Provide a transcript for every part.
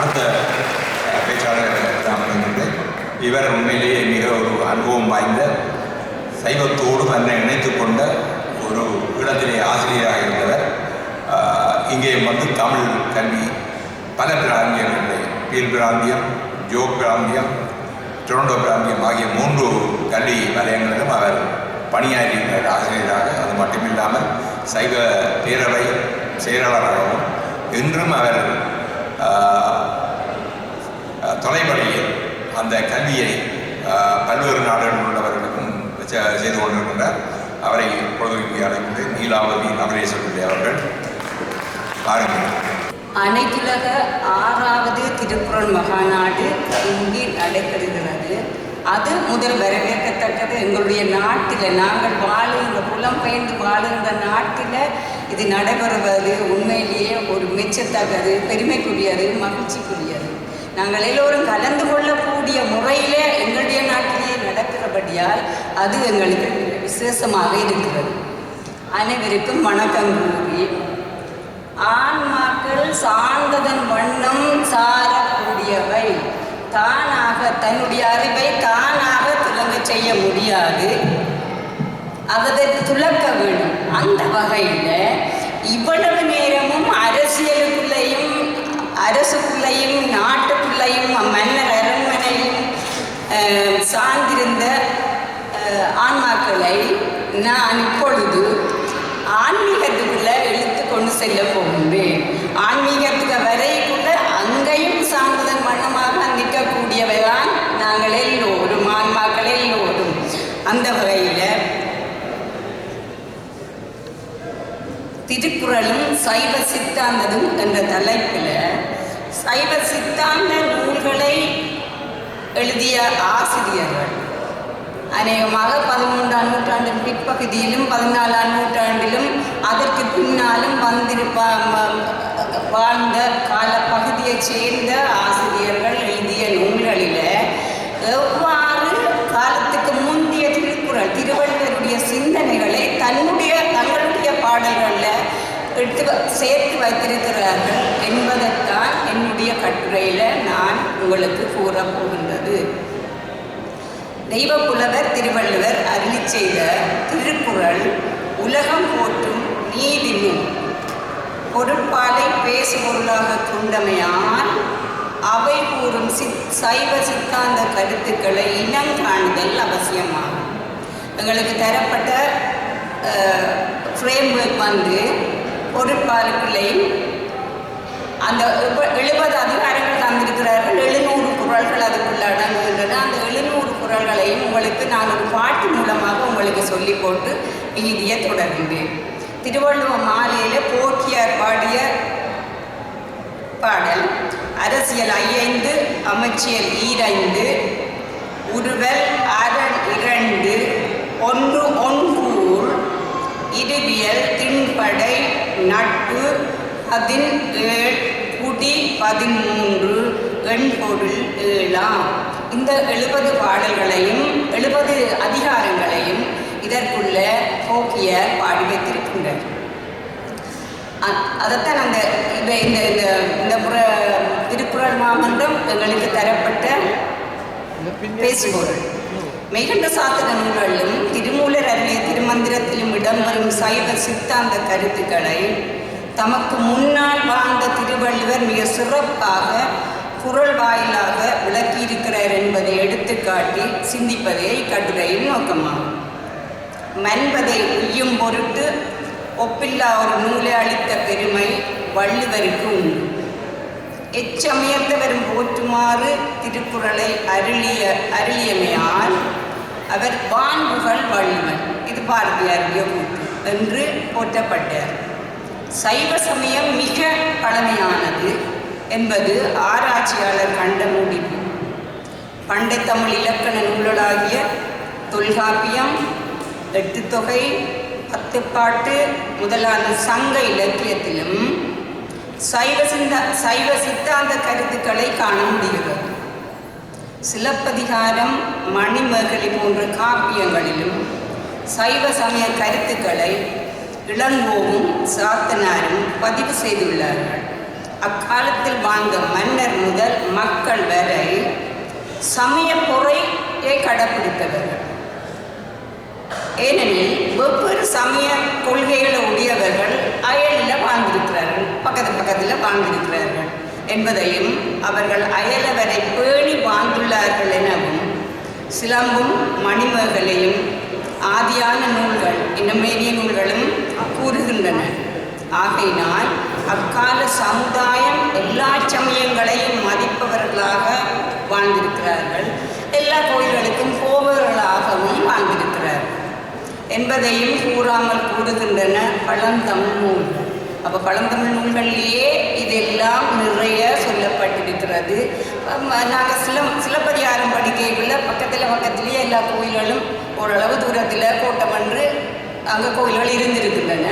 அடுத்த பேச்சாளர் தான் இவர் உண்மையிலேயே மிக ஒரு அனுபவம் வாய்ந்த சைவத்தோடு தன்னை இணைத்து கொண்ட ஒரு இடத்திலே ஆசிரியராக இருந்தவர். இங்கே வந்து தமிழ் கல்வி பல பிராந்தியங்கள் பீல் பிராந்தியம் ஜோ பிராந்தியம் டொரண்டோ பிராந்தியம் ஆகிய மூன்று கல்வி வலயங்களிலும் அவர் பணியாற்றியிருந்தார் ஆசிரியராக அது மட்டுமில்லாமல் சைவ பேரவை செயலாளராகவும் இன்றும் அவர் தொலைவழியில் அந்த கல்வியை பல்வேறு நாடுகளில் உள்ளவர்களுக்கும் செ- செய்து கொண்டிருக்கின்றார். அவரை பொழுது அழைத்து நீலாவதி நவரேச அவர்கள் பாருங்கள். அனைத்துலக ஆறாவது திருக்குறள் மகாநாடு இங்கே நடைபெறுகிறது. அது முதல் வரவேற்கத்தக்கது. எங்களுடைய நாட்டில் நாங்கள் வாழுகின்ற புலம்பெயர்ந்து வாழுகின்ற நாட்டில் இது நடைபெறுவது உண்மையிலேயே ஒரு மிச்சத்தக்கது பெருமைக்குரியது மகிழ்ச்சிக்குரியது. நாங்கள் எல்லோரும் கலந்து கொள்ளக்கூடிய முறையில் எங்களுடைய நாட்டிலே நடக்கிறபடியால் அது எங்களுக்கு விசேஷமாக இருக்கிறது. அனைவருக்கும் வணக்கம் கூறி ஆன்மாக்கள் சார்ந்ததன் வண்ணம் சாரக்கூடியவை. தானாக தன்னுடைய அறிவை தானாக துலங்க செய்ய முடியாது. அதை துலக்க வேண்டும். அந்த வகையில் இவ்வளவு நேரமும் அரசியலுக்குள்ளேயும் அரசுக்குள்ளேயும் நாட்டுக்குள்ளேயும் மன்னர் அரண்மனையும் சார்ந்திருந்த ஆன்மாக்களை நான் இப்பொழுது ஆன்மீகத்துக்குள்ள இழுத்து கொண்டு செல்ல போகின்றேன். ஆன்மீக நாங்கள் எல்லோரும் ஆன்மாக்கள் எல்லோரும் அந்த வகையில் திருக்குறளும் சைவ சித்தாந்ததும் என்ற தலைப்பில் சைவ சித்தாந்த நூல்களை எழுதிய ஆசிரியர்கள். அநேகமாக பதிமூன்றாம் நூற்றாண்டின் பிற்பகுதியிலும் பதினாலாம் நூற்றாண்டிலும் அதற்கு பின்னாலும் வந்திருப்ப வாழ்ந்த வாழ்ந்த காலப்பகுதியைச் சேர்ந்த ஆசிரியர் எழுதிய நூல்களில் எவ்வாறு காலத்துக்கு முந்தைய திருக்குறள் திருவள்ளுவருடைய சிந்தனைகளை தன்னுடைய தங்களுடைய பாடல்களில் எடுத்து வ- சேர்த்து வைத்திருக்கிறார்கள் என்பதைத்தான் என்னுடைய கட்டுரையில் நான் உங்களுக்கு கூறப் போகின்றது. தெய்வப்புலவர் திருவள்ளுவர் அருளி செய்த திருக்குறள் உலகம் போற்றும் நீதினும் பொருட்பாலை பேசுபொருளாக கொண்டமையால் அவை கூறும் சித் சைவ சித்தாந்த கருத்துக்களை இனம் காணுதல் அவசியமாகும். எங்களுக்கு தரப்பட்ட ஃப்ரேம்ஒர்க் வந்து பொறுப்பாளர்களையும் அந்த எழுபது அதிகாரங்கள் தந்திருக்கிறார்கள். எழுநூறு குரல்கள் அதுக்குள்ள அடங்குகின்றன. அந்த எழுநூறு குரல்களையும் உங்களுக்கு நான் ஒரு பாட்டு மூலமாக உங்களுக்கு சொல்லி போட்டு மீதியை தொடர்கின்றேன். திருவள்ளுவர் மாலையில் போக்கியார் பாடிய பாடல் அரசியல் ஐந்து அமைச்சியல் ஈரைந்து உருவல் அரண் இரண்டு ஒன்று திண்படை நட்பு பதின் ஏழ் குடி பதிமூன்று எண்பொருள் ஏழாம். இந்த எழுபது பாடல்களையும் எழுபது அதிகாரங்களையும் இதற்குள்ள போக்கியர் பாடி வைத்திருக்கின்றார் அ- அதைத்தான் அந்த இந்த இந்த இந்த இந்த புற திருக்குறள் மாமன்றம் எங்களுக்கு தரப்பட்ட பேசுபொருள். மெய்கண்ட சாத்திர நூல்களிலும் திருமூலர் அருளிய திருமந்திரத்திலும் இடம்பெறும் சைவ சித்தாந்த கருத்துக்களை தமக்கு முன்னால் வாழ்ந்த திருவள்ளுவர் மிக சிறப்பாக குரல் வாயிலாக விளக்கியிருக்கிறார் என்பதை எடுத்துக்காட்டி சிந்திப்பதே இக்கட்டுரையின் நோக்கமாகும் மன்பதை உய்யும் பொருட்டு ஒப்பில்லா ஒரு நூலை அளித்த பெருமை வள்ளுவருக்கு உண்டு. எச்சமயத்தவரும் போற்றுமாறு திருக்குறளை அருளிய அருளியமையால் அவர் வான்புகள் வள்ளுவர். இது பாரதியாருடைய கூற்று என்று போற்றப்பட்டார். சைவ சமயம் மிக பழமையானது என்பது ஆராய்ச்சியாளர் கண்ட முடிவு. பண்டை தமிழ் இலக்கண நூல்களாகிய தொல்காப்பியம் எட்டு தொகை பத்துப்பாட்டு முதலான சங்க இலக்கியத்திலும் சைவ சிந்த சைவ சித்தாந்த கருத்துக்களை காண முடிகிறது. சிலப்பதிகாரம் மணிமேகலை போன்ற காப்பியங்களிலும் சைவ சமய கருத்துக்களை இளங்கோவும் சாத்தனாரும் பதிவு செய்துள்ளார்கள். அக்காலத்தில் வாழ்ந்த மன்னர் முதல் மக்கள் வரை சமய பொறையை கடைப்பிடித்தவர்கள் ஏனெனில் வெவ்வேறு சமய கொள்கைகளை உடையவர்கள் அயலில் வாழ்ந்திருக்கிறார்கள் பக்கத்து பக்கத்தில் வாழ்ந்திருக்கிறார்கள் என்பதையும் அவர்கள் அயலவரை பேணி வாழ்ந்துள்ளார்கள் எனவும் சிலம்பும் மணிமகளையும் ஆதியான நூல்கள் இன்னமேனிய நூல்களும் கூறுகின்றன. ஆகையினால் அக்கால சமுதாயம் எல்லா சமயங்களையும் மதிப்பவர்களாக வாழ்ந்திருக்கிறார்கள். எல்லா கோயில்களுக்கும் போபவர்களாகவும் வாழ்ந்திருக்கிறார்கள் என்பதையும் கூறாமல் கூறுகின்றன பழந்தமிழ் நூல். அப்போ பழந்தமிழ் நூல்களிலேயே இதெல்லாம் நிறைய சொல்லப்பட்டிருக்கிறது. நாங்கள் சில சிலப்பதிகாரம் படிக்கையில் பக்கத்தில் பக்கத்துலேயே எல்லா கோயில்களும் ஓரளவு தூரத்தில் கோட்டமன்று அங்கே கோயில்கள் இருந்திருக்கின்றன.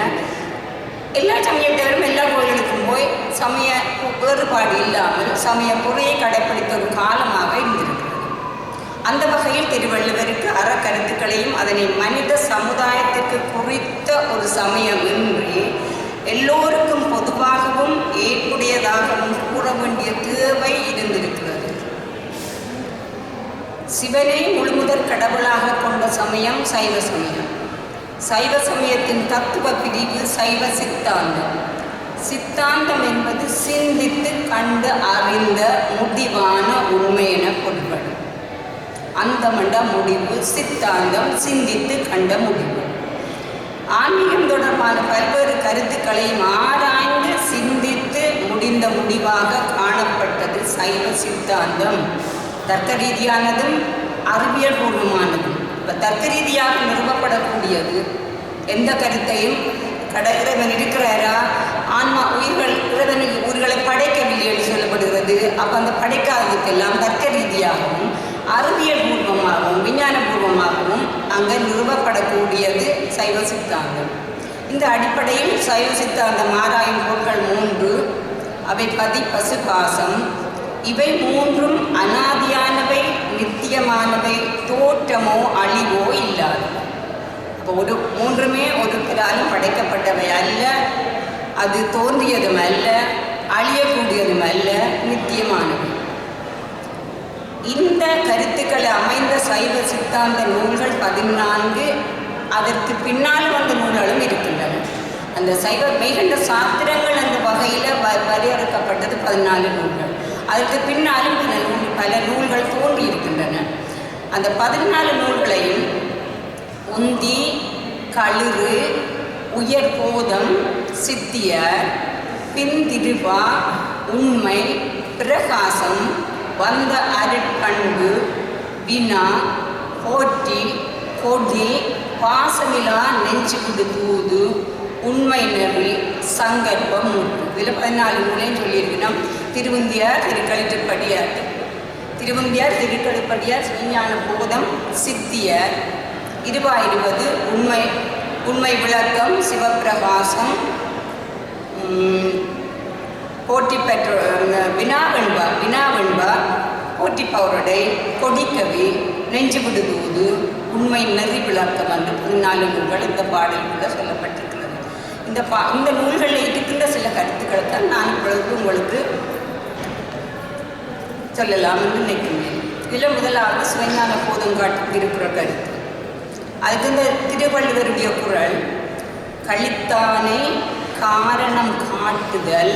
எல்லா சமயத்திலும் எல்லா கோயிலுக்கும் போய் சமய வேறுபாடு இல்லாமல் சமய பொறையை கடைப்பிடித்த ஒரு காலமாக இருந்திருக்கிறது. அந்த வகையில் திருவள்ளுவருக்கு அறக்கருத்துக்களையும் அதனை மனித சமுதாயத்திற்கு குறித்த ஒரு சமயம் இன்றி எல்லோருக்கும் பொதுவாகவும் ஏற்புடையதாகவும் கூற வேண்டிய தேவை இருந்திருக்கிறது. சிவனை முழுமுதற் கடவுளாக கொண்ட சமயம் சைவ சமயம். சைவ சமயத்தின் தத்துவ பிரிவு சைவ சித்தாந்தம். சித்தாந்தம் என்பது சிந்தித்து கண்டு அறிந்த முடிவான உண்மை என பொருள்படும் அந்தமண்ட முடிவு சித்தாந்தம் சிந்தித்து கண்ட முடிவு. ஆன்மீகம் தொடர்பான பல்வேறு கருத்துக்களையும் ஆராய்ந்து சிந்தித்து முடிந்த முடிவாக காணப்பட்டது சைவ சித்தாந்தம். தர்க்க ரீதியானதும் அறிவியல் பூர்வமானதும் இப்போ தர்க்க ரீதியாக நிறுவப்படக்கூடியது எந்த கருத்தையும் கட இறைவன் இருக்கிறாரா ஆன்மா உயிர்கள் இறைவனுக்கு உயிர்களை படைக்கவில்லை என்று சொல்லப்படுகிறது. அப்போ அந்த படைக்காததுக்கெல்லாம் தர்க்க ரீதியாகவும் அறிவியல் பூர்வமாகவும் விஞ்ஞான பூர்வமாகவும் அங்கே நிறுவப்படக்கூடியது சைவ சித்தாந்தம். இந்த அடிப்படையில் சைவ சித்தாந்தம் ஆராயும் பொருட்கள் மூன்று. அவை பதி பசு பாசம். இவை மூன்றும் அனாதியானவை நித்தியமானவை தோற்றமோ அழிவோ இல்லாது. அப்போ ஒரு மூன்றுமே ஒருத்தராலும் படைக்கப்பட்டவை அல்ல அது தோன்றியதும் அல்ல அழியக்கூடியதும் அல்ல நித்தியமானவை. இந்த கருத்துக்களை அமைந்த சைவ சித்தாந்த நூல்கள் பதினான்கு அதற்கு பின்னால் வந்த நூல்களும் இருக்கின்றன. அந்த சைவ மெய்கண்ட சாத்திரங்கள் அந்த வகையில் வ வரையறுக்கப்பட்டது பதினாலு நூல்கள். அதற்கு பின்னாலும் பல நூல் பல நூல்கள் தோன்றி இருக்கின்றன. அந்த பதினாலு நூல்களையும் உந்தி களிறு உயர் போதம் சித்தியர் பின்திருவா உண்மை பிரகாசம் வந்த அருட்பண்பு வினா போட்டி கொடி பாசமிலா நெஞ்சுக்குது தூது உண்மை நெறி சங்கற்பம் இதில் பதினாலு நூலையும் சொல்லியிருக்கணும். திருவந்தியார் திருக்களிட்டுப்படியார் திருவந்தியார் திருக்கழிப்படியார் விஞ்ஞான போதம் சித்தியர். இருபா உண்மை உண்மை விளக்கம் சிவப்பிரகாசம் போட்டி பெற்ற வினாவெண்பா வினாவெண்பா போட்டி பவருடை கொடிக்கவி நெஞ்சு விடுதூது உண்மை நெறி விளக்கம் என்று பதினாலு நூல்கள் இந்த பாடலுக்குள்ள சொல்லப்பட்டிருக்கிறது இந்த பா இந்த நூல்களில் இருக்கின்ற சில கருத்துக்களை தான் நான் இப்பொழுது உங்களுக்கு சொல்லலாம் என்று நினைக்கின்றேன் இதில் முதலாவது சுவைஞான போதங்காட்டு திருக்குறள் கருத்து. அதுக்கு இந்த திருவள்ளுவருடைய குரல் கழித்தானே காரணம் காட்டுதல்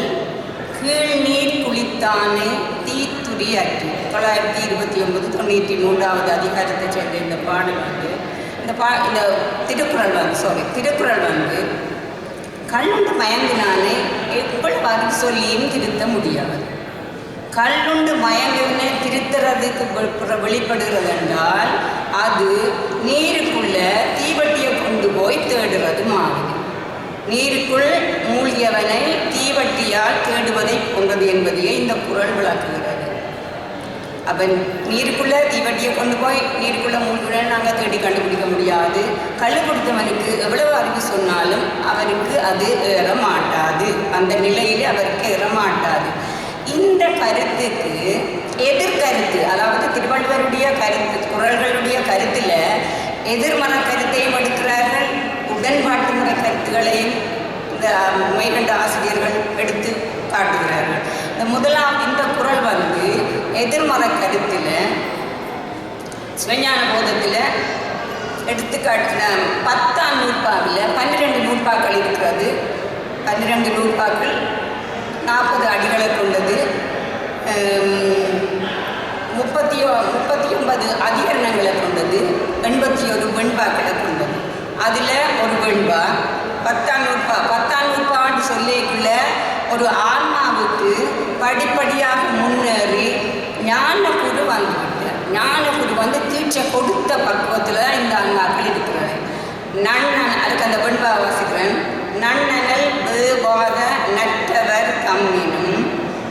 கீழ்நீர் குளித்தானே தீத்துரி அற்று. தொள்ளாயிரத்தி இருபத்தி ஒன்பது தொண்ணூற்றி மூன்றாவது அதிகாரத்தை சேர்ந்த இந்த பாடல் வந்து இந்த பா இந்த திருக்குறள் வந்து சாரி திருக்குறள் வந்து கல்லுண்டு மயங்கினானே எவ்வளவு அறிவு சொல்லியும் திருத்த முடியாது. கல்லுண்டு மயங்கின திருத்துறதுக்கு புற- வெளிப்படுகிறது என்றால் அது நீருக்குள்ள தீவட்டியை கொண்டு போய் தேடுறது மாதிரி. நீருக்குள் மூழ்கியவனை தீவட்டியால் தேடுவதை போன்றது என்பதையே இந்த குரல் விளக்குகிறது. அவன் நீருக்குள்ளே தீவட்டியை கொண்டு போய் நீருக்குள்ளே மூழ்கின நாங்கள் தேடி கண்டுபிடிக்க முடியாது. கல் கொடுத்தவனுக்கு எவ்வளவு அறிவு சொன்னாலும் அவருக்கு அது ஏறமாட்டாது. அந்த நிலையில் அவருக்கு ஏறமாட்டாது. இந்த கருத்துக்கு எதிர்கருத்து அதாவது திருவள்ளுவருடைய கருத்து குறள்களுடைய கருத்தில் எதிர்மன கருத்தையும் எடுக்கிறார்கள். உடன்பாட்டு முறை கருத்துகளையும் இந்த மெய்கண்ட ஆசிரியர்கள் எடுத்து காட்டுகிறார்கள். இந்த முதலாம் இந்த குரல் வந்து சிவஞான போதத்தில் எடுத்துக்காட்டு பத்தாம் நூற்பாவில் பன்னிரெண்டு நூற்பாக்கள் இருக்கிறது. பன்னிரெண்டு நூற்பாக்கள் நாற்பது அடிகளை கொண்டது. முப்பத்தி முப்பத்தி ஒன்பது அதிகரணங்களை கொண்டது. எண்பத்தி ஒரு வெண்பாக்களை கொண்டது. அதில் ஒரு வெண்பா பத்தாம் நூற்பா பத்தாம் நூற்பான்னு சொல்லிக்குள்ள ஒரு ஆன்மாவுக்கு படிப்படியாக முன்னேறி ஞான குரு வந்துவிட்டு ஞான குரு வந்து தீட்சை கொடுத்த பக்குவத்தில் தான் இந்த அண்ணாக்கள் இருக்கிறது நன்னன் அதுக்கு அந்த வெண்பா வாசிக்கிறேன். நன்னனல் வேவாத நட்டவர் தம்மினும்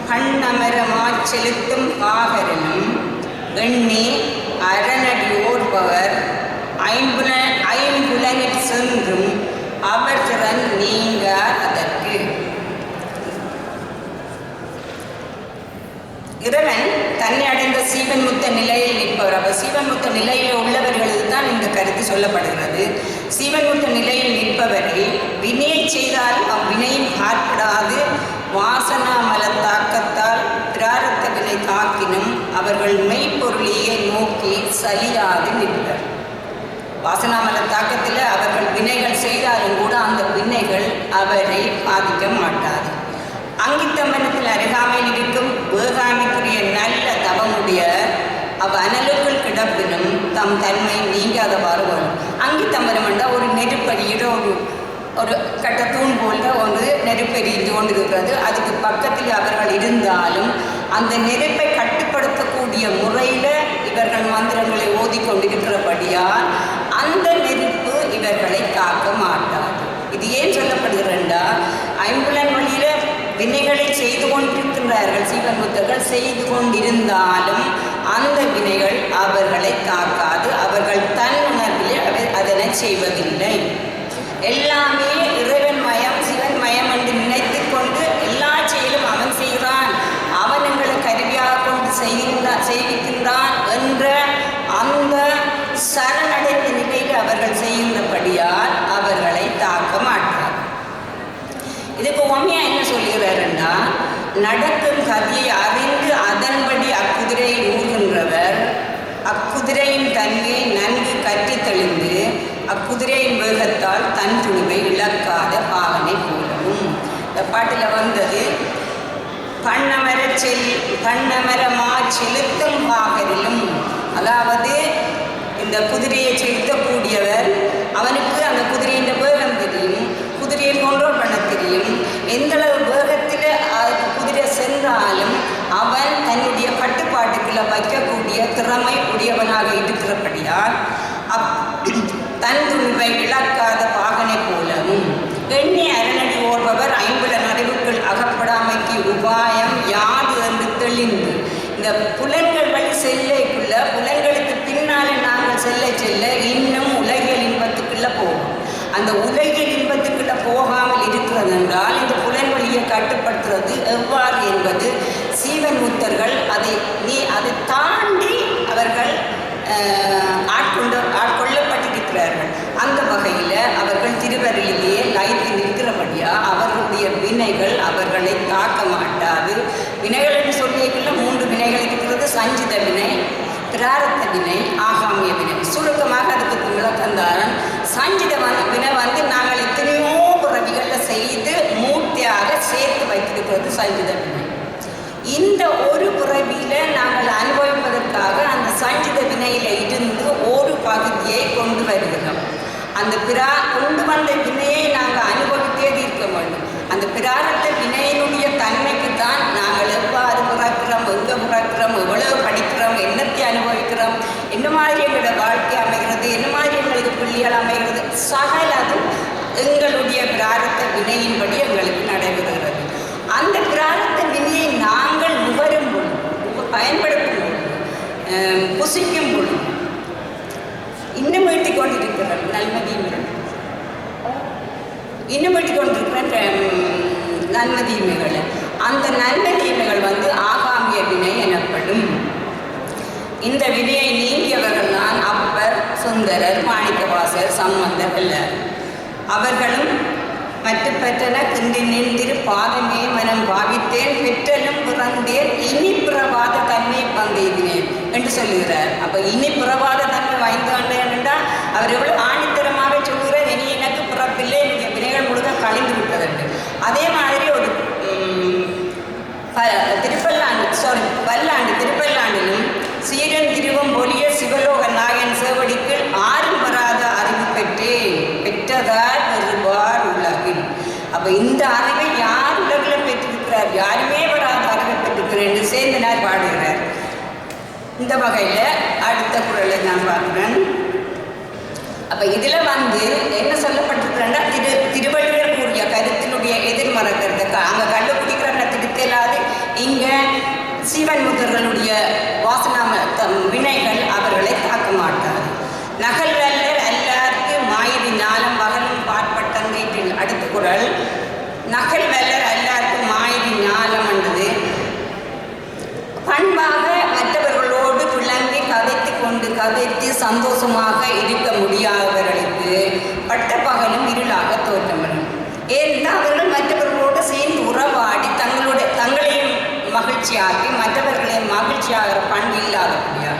கண்ணமரமாச் செலுத்தும் பாகரனும் எண்ணி அரணடி ஓர்பவர் ஐம்புல ஐம்புலனில் சென்றும் அவர் திறன் நீங்க அதற்கு. இறைவன் தன்னை அடைந்த சீவன் முத்த நிலையில் நிற்பவர். அப்போ சீவன் முத்த நிலையில் உள்ளவர்களுக்கு தான் இந்த கருத்து சொல்லப்படுகிறது. சீவன் முத்த நிலையில் நிற்பவரில் வினை செய்தால் அவ்வினையும் ஆற்படாது வாசனா மல தாக்கத்தால் பிராரத்த தாக்கினும் அவர்கள் மெய்ப்பொருளையே நோக்கி சலியாது நிற்பர். வாசனாமல தாக்கத்தில் அவர்கள் வினைகள் செய்தாலும் கூட அந்த வினைகள் அவரை பாதிக்க மாட்டாது. தம் தன்மை நீங்காதவாறு வரும் அங்கித்தம்பனம் என்றால் ஒரு நெருப்படியிட ஒரு ஒரு கட்ட தூண் போன்ற ஒன்று நெருப்பெறிந்து கொண்டிருக்கிறது. அதுக்கு பக்கத்தில் அவர்கள் இருந்தாலும் அந்த நெருப்பை கட்டுப்படுத்தக்கூடிய முறையில் இவர்கள் மந்திரங்களை ஓதிக்கொண்டிருக்கிறபடியால் அந்த நெருப்பு இவர்களை காக்க மாட்டாது. இது ஏன் சொல்லப்படுகிறா ஐம்புலன் வழியில் வினைகளை செய்து கொண்டிருக்கின்றார்கள் சீவன்முத்தர்கள் செய்து கொண்டிருந்தாலும் அந்த வினைகள் அவர்களை தாக்காது. அவர்கள் தன் உணர்விலே அவர் அதனை செய்வதில்லை. எல்லாமே இறைவன் மயம் சிவன் மயம் என்று நினைத்துக் கொண்டு எல்லா செயலும் அவன் செய்கிறான். அவன் எங்களை கருவியாக கொண்டு செய்கின்றான் செய்விக்கின்றான் என்ற அந்த சரணடைந்த நிலையில் அவர்கள் செய்கின்றபடியால் அவர்களை தாக்க மாட்டார். இதுக்கு உண்மையா என்ன சொல்லுகிறாருன்னா நடக்கும் கதையை அறிந்து கற்றுத் தெளிந்து அக்குதிரையின் வேகத்தால் தன் துணிவை இழக்காத பாவனை போலவும். இந்த பாட்டில் வந்தது பண்ணமர செல் பண்ணமரமா செலுத்தும் பாகரிலும் அதாவது இந்த குதிரையை செலுத்தக்கூடியவர் அவனுக்கு அந்த குதிரையின் வேகம் தெரியும் குதிரையை கண்ட்ரோல் பண்ண தெரியும் எந்த அளவு வேகத்தில் அது குதிரை சென்றாலும் அவன் தன்னுடைய கட்டுப்பாட்டுக்குள்ள வைக்கக்கூடிய திறமை உடையவனாக இருக்கிறபடியால் அப் தன் துணிவை இழக்காத பாகனை போலவும் எண்ணி அரணடி ஓர்பவர் ஐம்புல நடைவுக்குள் அகப்படாமைக்கு உபாயம் யாது என்று தெளிந்து இந்த புலன்கள் வழி செல்லைக்குள்ள புலன்களுக்கு பின்னாலே நாங்கள் செல்ல செல்ல இன்னும் உலகியல் இன்பத்துக்குள்ள போவோம் அந்த உலகியல் போகாமல் இருக்கிறது என்றால் இந்த புலன் வழியை கட்டுப்படுத்துறது எவ்வாறு என்பது சீவன் முத்தர்கள் அதை நீ அதை தாண்டி அவர்கள் ஆட்கொண்டு ஆட்கொள்ளப்பட்டிருக்கிறார்கள். அந்த வகையில் அவர்கள் திருவருளிலேயே லைத்து நிற்கிறபடியா அவர்களுடைய வினைகள் அவர்களை தாக்க மாட்டாது. வினைகள் என்று சொல்லியிருக்கிற மூன்று வினைகள் இருக்கிறது. சஞ்சித வினை பிராரத்த வினை ஆகாமிய வினை. சுருக்கமாக அதுக்கு விளக்கந்தாரன் சஞ்சித வ- வினை வந்து நாங்கள் எத்தனையோ பிறவிகளில் செய்து மூர்த்தியாக சேர்த்து வைத்திருக்கிறது சஞ்சித வினை இந்த ஒரு பிறவியில நாங்கள் அனுபவிப்பதற்காக அந்த சஞ்சித வினையில இருந்து ஒரு பகுதியை கொண்டு வருகிறோம். அந்த பிரா கொண்டு வந்த வினையை நாங்கள் அனுபவித்தே தீர்க்க வேண்டும் அந்த பிராரத்த வினையினுடைய தன்மைக்கு தான் நாங்கள் எவ்வாறு பிறக்கிறோம் எங்கே பிறக்கிறோம் எவ்வளவு படிக்கிறோம் என்னத்தை அனுபவிக்கிறோம் என்ன மாதிரி எங்களோட வாழ்க்கை அமைகிறது என்ன மாதிரி எங்களுக்கு பிள்ளைகள் அமைகிறது சகலதும் எங்களுடைய பிராரத்த வினையின்படி எங்களுக்கு நடைபெறுகிறது. அந்த பிராரத்த வினையை நாங்கள் நுகரும் பொழுது பயன்படுத்தும் பொழுது புசிக்கும் பொழுது இன்னும் ஈட்டிக் கொண்டிருக்கிறார் நன்மதியும் இன்னும் ஈட்டிக் கொண்டிருக்கிற நன்மதீமைகள் அந்த நன்மதீமைகள் வந்து ஆகாமிய வினை எனப்படும். இந்த வினையை நீங்கியவர்கள் தான் அப்ப சுந்தரர் மாணிக்கவாசர் சம்பந்தர் எல்லார். அவர்களும் மற்ற பெற்றன கிண்டி நின்று பாதமே மனம் பாவித்தேன் பெற்றலும் பிறந்தேன் இனி பிறவாத தன்மை பந்தெய்தினேன் என்று சொல்லுகிறார். அப்ப இனி பிறவாத தன்மை வாய்ந்து என்றால் அவர் எவ்வளவு ஆணித்தரமாக சொல்லுகிறார் இனி எனக்கு பிறப்பில்லை என்னுடைய வினைகள் முழுக்க கழிந்து விட்டதென்று அதே மாதிரி ஒரு திருப்பல் இந்த அறிவை யார் உலகில் பெற்றிருக்கிறார்? யாருமே வராத அறிவை பெற்றிருக்கிறேன் என்று சேர்ந்தனார் பாடுகிறார். இந்த வகையில் அடுத்த குரலை நான் பார்க்குறேன். அப்போ இதில் வந்து என்ன சொல்லப்பட்டிருக்கிறேன்னா திரு திருவள்ளுவர் கூறிய கருத்தினுடைய எதிர்மறை கருத்து அங்கே கண்டுபிடிக்கிறாங்க திருத்தலாது. இங்கே சீவன் முதர்களுடைய வாசனாம தம் வினைகள் அவர்களை தாக்க மாட்டார் நகல் வல்லர் எல்லாருக்கும் மாயதி ஞானம் மகனும் பாற்பட்டங்கேற்றில் அடுத்த குரல். மக்கள் வல்லர் எல்லாருக்கும் மாயதி ஞானம் என்றது பண்பாக மற்றவர்களோடு விளங்கி கதைத்து கொண்டு கதைத்து சந்தோஷமாக இருக்க முடியாதவர்களுக்கு பட்டப்பகலும் இருளாக தோற்றமிடும் ஏனென்றால் அவர்கள் மற்றவர்களோடு சேர்ந்து உறவாடி தங்களுடைய தங்களையும் மகிழ்ச்சியாக்கி மற்றவர்களையும் மகிழ்ச்சியாகிற பண்பு இல்லாதபடியா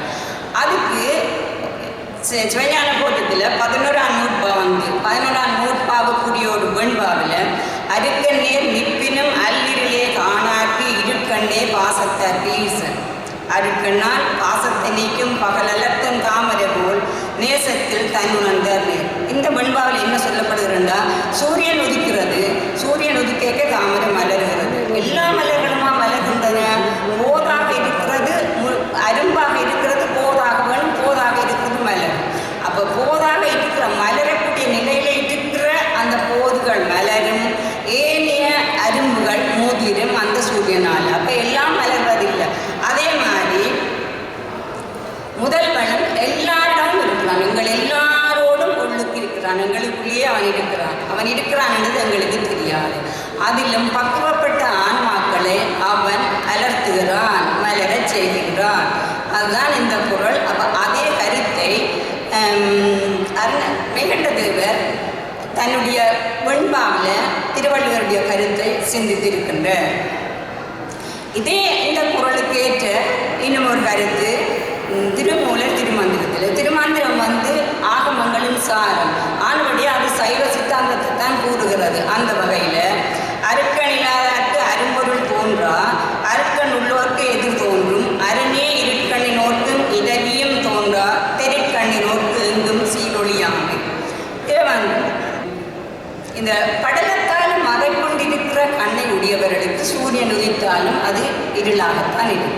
அதுக்கு சிவஞான போட்டத்தில் பதினோராம் நூற்பா வந்து பதினோராம் நூற்பாவுக்குரியோடு வெண்பாவில் அதுக்கு நிற்பினும் அல்லிரிலே காணார்க்கு இருக்கண்ணே பாசத்தாக்கி ஈசன் அருக்கண்ணால் பாசத்தை நீக்கும் பகலலர்த்தம் தாமரை போல் நேசத்தில் தன் உணர்ந்தார் நேர் இந்த வெண்பாவில் என்ன சொல்லப்படுகிறா சூரியன் உதிக்கிறது. சூரியன் உதிக்க தாமரை மலர்கிறது. எல்லா மலர்களுமா மலர்கின்றன? அதிலும் பக்குவப்பட்ட ஆன்மாக்களை அவன் அலர்த்துகிறான் மலரச் செய்கின்றான் அதுதான் இந்த குரல் அப்ப அதே கருத்தை ஹம், அருண தேவர் தன்னுடைய வெண்பாவில் திருவள்ளுவருடைய கருத்தை சிந்தித்திருக்கின்றார். இதே இந்த குரலுக்கு ஏற்ற இன்னும் ஒரு கருத்து திருமூலர் திருமந்திரத்தில். திருமந்திரம் வந்து ஆகமங்களின் சாரம். ஆனபடியே அது சைவ சித்தாந்தத்தை தான் கூறுகிறது. அந்த வகையில் அருக்கணிலாதற்கு அரும்பொருள் தோன்றா அருக்கன் உள்ளோர்க்கு எதிர் தோன்றும் அருணே இருக்கண்ணினோர்க்கும் இதரியும் தோன்றா தெருக்கண்ணினோர்க்கு எங்கும் சீரொழியாமை இது இந்த படலத்தால் மறைக்கொண்டிருக்கிற கண்ணை உடையவர்களுக்கு சூரியன் உதித்தாலும் அது இருளாகத்தான் இருக்கும்.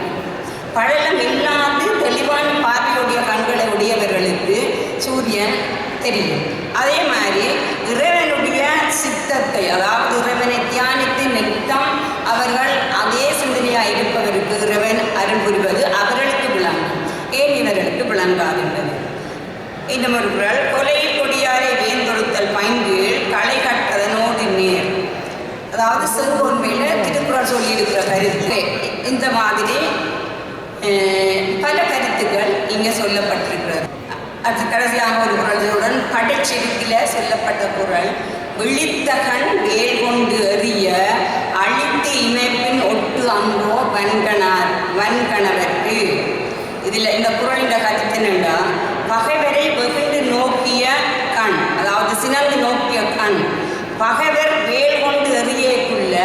படலம் இல்லாது தெளிவான பார்வையுடைய கண்களை உடையவர்களுக்கு சூரியன் தெரியும். அதே மாதிரி இறைவனுடைய சித்தத்தை அதாவது இறைவனை தியானித்து நித்தம் அவர்கள் அதே சிந்தனையாக இருப்பவருக்கு இறைவன் அருள் புரிவது அவர்களுக்கு விளங்கும். ஏன் இவர்களுக்கு விளங்காதுன்றது இன்னும் ஒரு குரல் கொலையில் கொடியாரை வேந்தொடுத்தல் பைங்கீழ் களை கட்டதனோடு நேர். அதாவது செங்கோன்மையில் திருக்குறள் சொல்லியிருக்கிற கருத்து. இந்த மாதிரி பல கருத்துக்கள் இங்கே சொல்லப்பட்டிருக்கிறது. அது கடைசியாக ஒரு குரலுடன் படைச்செருக்கில் சொல்லப்பட்ட குரல் விழித்தகன் வேல் கொண்டு எறிய அழித்து இமை ஒட்டு அம்போ வன்கணார் வன்கணவர்க்கு. இதில் இந்த குரலின் கருத்து என்னென்னா பகைவரை வெகுண்டு நோக்கிய கண் அதாவது சினந்து நோக்கிய கண். பகைவர் வேல் கொண்டு எறியக்குள்ள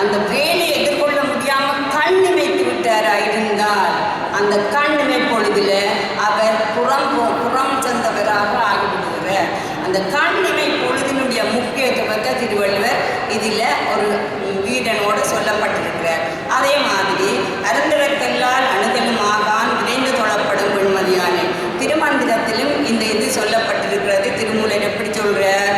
அந்த வேலை எதிர்கொள்ள முடியாம கண் நிமைத்து விட்டாரா இருந்தால் அந்த கண் நிமை பொழுதுல அவர் புறம் போ- புறம் சென்றவராக ஆகிவிடுகிறார் அந்த கண் நிமை பொழுதினுடைய முக்கியத்துவத்தை திருவள்ளுவர் இதில் ஒரு வீரனோட சொல்லப்பட்டிருக்கிறார் அதே மாதிரி அருந்தவர்கல்லால் அணுகலும் ஆகான் விரைந்து தொழப்படும் வெண்மதியானே திருமந்திரத்திலும் இந்த இது சொல்லப்பட்டிருக்கிறது திருமூலர் எப்படி சொல்றார்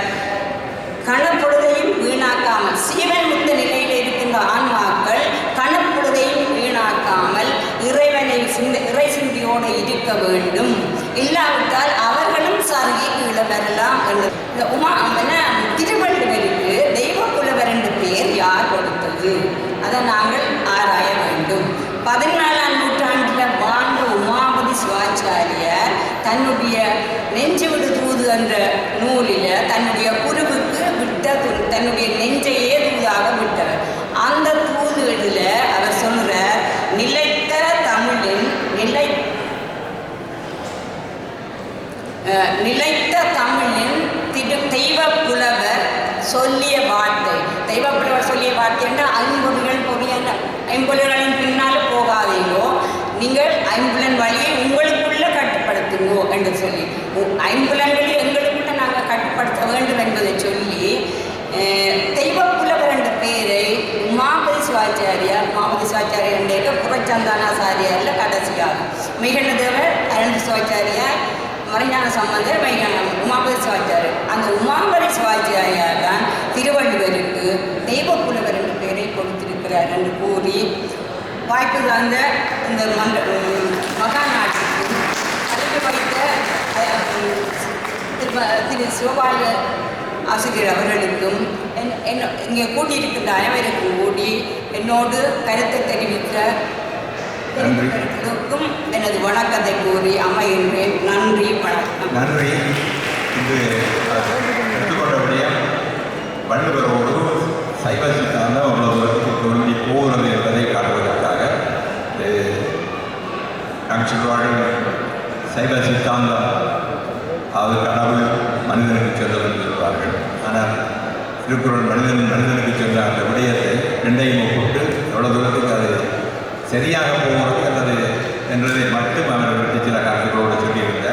கணப்பொழுதையும் வீணாக்காமல் சீவன் முத்த நிலையில் இருக்கின்ற ஆன்மாக்கள் கணப்பொழுதையும் வீணாக்காமல் இறைவனை சிந்த இறை சிந்தியோடு இருக்க வேண்டும். இல்லாவிட்டால் அவர்களும் சருகி கீழே வரலாம் என்று. உமா என்ன திருவள்ளுவருக்கு தெய்வ புலவர் என்ற பெயர் யார் கொடுத்தது அதை நாங்கள் ஆராய வேண்டும் பதினாலாம் நூற்றாண்டில் வாழ்ந்த உமாபதி சிவாச்சாரியார் தன்னுடைய நெஞ்சு விடு தூது என்ற நூலில் தன்னுடைய குருவுக்கு விட்ட து- தன்னுடைய நெஞ்சையே தூதாக விட்டவர் அந்த தூதுகளில் அவர் சொல்கிறார் நிலைத்த தமிழின் நிலை நிலைத்த தமிழின் திரு தெய்வ புலவர் சொல்லிய வார்த்தை தெய்வ புலவர் சொல்லிய வார்த்தை என்றால் ஐம்பொருள்கள் பொறிய ஐம்பொருள்களின் பின்னால் போகாதீங்கோ நீங்கள் ஐம்புலன் வழியை உங்களுக்குள்ள கட்டுப்படுத்துங்கோ என்று சொல்லி உ- ஐம்புலன்களை எங்களுக்குள்ள நாங்கள் கட்டுப்படுத்த வேண்டும் என்பதை சொல்லி அஹ், தெய்வ புலவர் என்ற பெயரை உமாபதி சிவாச்சாரியார் உமாபதி சிவாச்சாரியார் என்ற புறச்சந்தானாசாரியாரில் கடைசியாகும் மிகழ்ந்தவர் அருண் சுவாச்சாரியார் மறைஞான சம்பந்தர் மைஞான உமாபதி சுவாச்சாரி. அந்த உமாபதி சுவாச்சாரியார் தான் திருவள்ளுவருக்கு தெய்வ என்று பெயரை கொடுத்திருக்கிறார் என்று கூறி வாய்ப்பு தந்த இந்த மன்ற மகா நாட்டுக்கு தலைமை வைத்த திரு- திரு சிவபால ஆசிரியர் அவர்களுக்கும் என்- என்ன இங்கே கூட்டியிருக்கின்ற அனைவருக்கும் கூடி என்னோடு கருத்தை தெரிவித்த அனைவருக்கும் எனது வணக்கத்தை கூறி அமைகின்றேன். நன்றி வணக்கம். நன்றி. இது எடுத்துக்கொண்டபடிய வள்ளுவரோடு சைவ சித்தாந்தம் அவ்வளவு பொருந்தி போகிறது என்பதை காட்டுவதற்காக நாம் சொல்வார்கள் சைவ சித்தாந்தம் அது கடவுள் மனிதனுக்கு சென்றவர் சொல்வார்கள் ஆனால் திருக்குறள் மனிதன் மனிதனுக்கு சென்ற அந்த விடயத்தை ரெண்டையும் ஒப்பிட்டு எவ்வளோ தூரத்துக்கு அது சரியாக போகிறது அல்லது என்றதை மட்டும் அவர் விட்டு சொல்லியிருந்தார்.